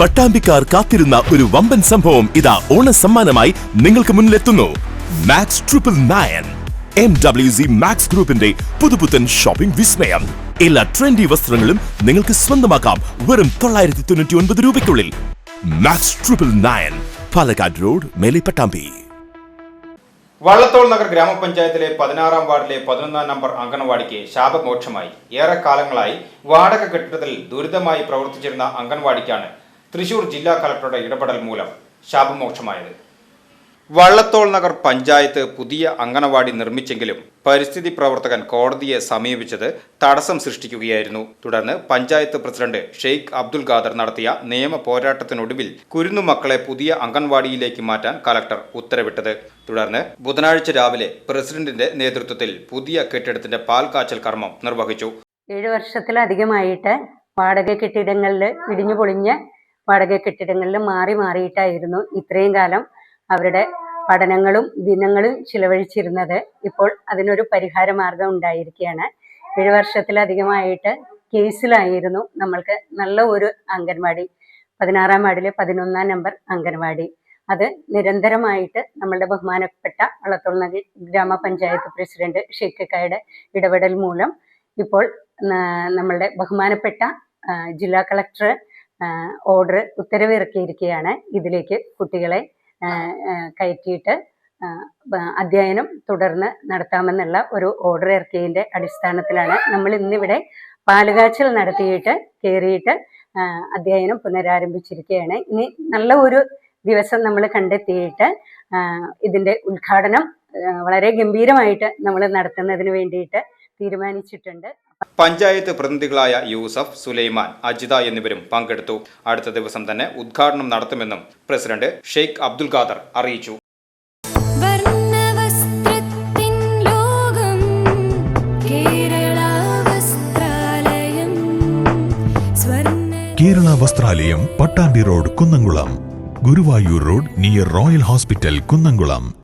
പട്ടാമ്പിക്കാർ കാത്തിരുന്ന ഒരു വമ്പൻ സംഭവം ഇതാ ഓണ സമ്മാനമായി നിങ്ങൾക്ക് മുന്നിലെത്തുന്നു. Max triple nine M W C Max ഗ്രൂപ്പിന്റെ പുതുപുത്തൻ ഷോപ്പിംഗ് വിസ്മയം. എല്ലാ ട്രെൻഡി വസ്ത്രങ്ങളും നിങ്ങൾക്ക് സ്വന്തമാക്കാം വെറും തൊള്ളായിരത്തി തൊണ്ണൂറ്റി ഒൻപത് രൂപയ്ക്കുള്ളിൽ. Max triple nine Palakkad road മേലെ പട്ടാമ്പി. വള്ളത്തോൾ നഗർ ഗ്രാമപഞ്ചായത്തിലെ പതിനാറാം വാർഡിലെ പതിനൊന്നാം നമ്പർ അംഗൻവാടിക്ക് ശാപമോക്ഷമായി. ഏറെക്കാലങ്ങളായി വാടക കെട്ടിടത്തിൽ ദുരിതമായി പ്രവർത്തിച്ചിരുന്ന അംഗൻവാടിക്കാണ് തൃശൂർ ജില്ലാ കളക്ടറുടെ ഇടപെടൽ മൂലം ശാപമോക്ഷമായത്. വള്ളത്തോൾ നഗർ പഞ്ചായത്ത് പുതിയ അങ്കണവാടി നിർമ്മിച്ചെങ്കിലും പരിസ്ഥിതി പ്രവർത്തകൻ കോടതിയെ സമീപിച്ചത് തടസ്സം സൃഷ്ടിക്കുകയായിരുന്നു. തുടർന്ന് പഞ്ചായത്ത് പ്രസിഡന്റ് ഷെയ്ഖ് അബ്ദുൽ ഖാദർ നടത്തിയ നിയമ പോരാട്ടത്തിനൊടുവിൽ കുരുന്നുമക്കളെ പുതിയ അംഗൻവാടിയിലേക്ക് മാറ്റാൻ കലക്ടർ ഉത്തരവിട്ടത്. തുടർന്ന് ബുധനാഴ്ച രാവിലെ പ്രസിഡന്റിന്റെ നേതൃത്വത്തിൽ പുതിയ കെട്ടിടത്തിന്റെ പാൽക്കാച്ചൽ കർമ്മം നിർവഹിച്ചു. ഏഴു വർഷത്തിലധികമായിട്ട് വാടക കെട്ടിടങ്ങളിൽ ഇടിഞ്ഞു പൊളിഞ്ഞ് വാടക കെട്ടിടങ്ങളിൽ മാറി മാറിയിട്ടായിരുന്നു ഇത്രയും കാലം അവരുടെ പഠനങ്ങളും ദിനങ്ങളും ചിലവഴിച്ചിരുന്നത്. ഇപ്പോൾ അതിനൊരു പരിഹാര മാർഗം ഉണ്ടായിരിക്കുകയാണ്. ഏഴ് വർഷത്തിലധികമായിട്ട് കേസിലായിരുന്നു നമ്മൾക്ക് നല്ല ഒരു അംഗൻവാടി. പതിനാറാം വാർഡിലെ പതിനൊന്നാം നമ്പർ അംഗൻവാടി. അത് നിരന്തരമായിട്ട് നമ്മളുടെ ബഹുമാനപ്പെട്ട വള്ളത്തോൾ നഗർ ഗ്രാമപഞ്ചായത്ത് പ്രസിഡന്റ് ഷെയ്ഖക്കായുടെ ഇടപെടൽ മൂലം ഇപ്പോൾ നമ്മളുടെ ബഹുമാനപ്പെട്ട ജില്ലാ കളക്ടർ ഓർഡർ ഉത്തരവ് ഇറക്കിയിരിക്കുകയാണ് ഇതിലേക്ക് കുട്ടികളെ കയറ്റിയിട്ട് അധ്യയനം തുടർന്ന് നടത്താമെന്നുള്ള ഒരു ഓർഡർ ഇറക്കിയതിന്റെ അടിസ്ഥാനത്തിലാണ് നമ്മൾ ഇന്നിവിടെ പാലുകാച്ചൽ നടത്തിയിട്ട് കയറിയിട്ട് അധ്യയനം പുനരാരംഭിച്ചിരിക്കുകയാണ്. ഇനി നല്ല ഒരു ദിവസം നമ്മൾ കണ്ടെത്തിയിട്ട് ഇതിന്റെ ഉദ്ഘാടനം വളരെ ഗംഭീരമായിട്ട് നമ്മൾ നടത്തുന്നതിന് വേണ്ടിയിട്ട് തീരുമാനിച്ചിട്ടുണ്ട്. പഞ്ചായത്ത് പ്രതിനിധികളായ യൂസഫ് സുലൈമാൻ അജിത എന്നിവരും പങ്കെടുത്തു. അടുത്ത ദിവസം തന്നെ ഉദ്ഘാടനം നടത്തുമെന്നും പ്രസിഡന്റ് ഷെയ്ഖ് അബ്ദുൽ ഖാദർ അറിയിച്ചു. വർണവസ്ത്രത്തിൻ Vasthralayam Swarna Kerala Vasthralayam Pattambi road Kunnamkulam. Guruvayur road near Royal Hospital Kunnamkulam.